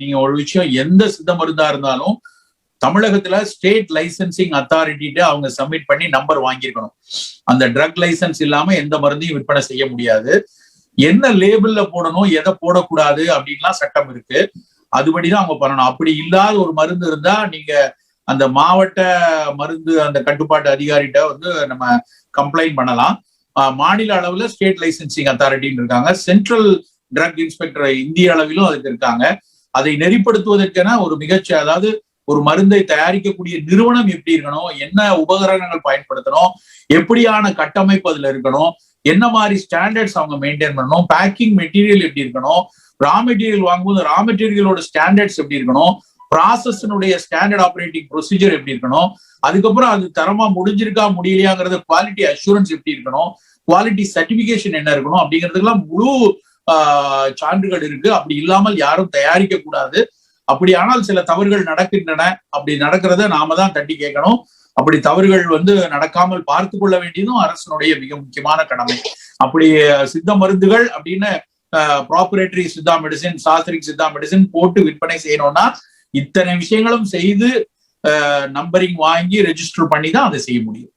நீங்க ஒரு விஷயம் எந்த சித்த மருந்தா இருந்தாலும் தமிழகத்துல ஸ்டேட் லைசன்சிங் அத்தாரிட்டிட்ட அவங்க சப்மிட் பண்ணி நம்பர் வாங்கியிருக்கணும். அந்த ட்ரக் லைசன்ஸ் இல்லாம எந்த மருந்தையும் விற்பனை செய்ய முடியாது. என்ன லேபிள்ல போடணும் எதை போடக்கூடாது அப்படின்லாம் சட்டம் இருக்கு. அதுபடிதான் அவங்க பண்ணணும். அப்படி இல்லாத ஒரு மருந்து இருந்தா நீங்க அந்த மாவட்ட மருந்து அந்த கட்டுப்பாட்டு அதிகாரிகிட்ட வந்து நம்ம கம்ப்ளைண்ட் பண்ணலாம். மாநில அளவுல ஸ்டேட் லைசன்சிங் அத்தாரிட்டின்னு இருக்காங்க. சென்ட்ரல் ட்ரக் இன்ஸ்பெக்டர் இந்திய அளவிலும் அதுக்கு இருக்காங்க. அதை நெறிப்படுத்துவதற்கென ஒரு மிகச்ச அதாவது ஒரு மருந்தை தயாரிக்கக்கூடிய நிறுவனம் எப்படி இருக்கணும் என்ன உபகரணங்கள் பயன்படுத்தணும் எப்படியான கட்டமைப்பு அதுல இருக்கணும் என்ன மாதிரி ஸ்டாண்டர்ட்ஸ் அவங்க மெயின்டைன் பண்ணணும் பேக்கிங் மெட்டீரியல் எப்படி இருக்கணும் ரா மெட்டீரியல் வாங்கும்போது ரா மெட்டீரியலோட ஸ்டாண்டர்ட்ஸ் எப்படி இருக்கணும் ப்ராசஸினுடைய ஸ்டாண்டர்ட் ஆப்ரேட்டிங் ப்ரொசீஜர் எப்படி இருக்கணும் அதுக்கப்புறம் அது தரமா முடிஞ்சிருக்கா முடியலையாங்கிறது குவாலிட்டி அஷூரன்ஸ் எப்படி இருக்கணும் குவாலிட்டி சர்டிபிகேஷன் என்ன இருக்கணும் அப்படிங்கிறதுக்கெல்லாம் முழு சான்றுகள் இருக்கு. அப்படி இல்லாமல் யாரும் தயாரிக்க கூடாது. அப்படியானால் சில தவறுகள் நடக்கின்றன. அப்படி நடக்கிறத நாம தான் தட்டி கேட்கணும். அப்படி தவறுகள் வந்து நடக்காமல் பார்த்து கொள்ள வேண்டியதும் அரசனுடைய மிக முக்கியமான கடமை. அப்படி சித்த மருந்துகள் அப்படின்னு ப்ராப்பரேட்டரி சித்தா மெடிசின் சாஸ்திரிக் சித்தா மெடிசின் போட்டு விற்பனை செய்யணும்னா இத்தனை விஷயங்களும் செய்து நம்பரிங் வாங்கி ரெஜிஸ்டர் பண்ணி தான் அதை செய்ய முடியும்.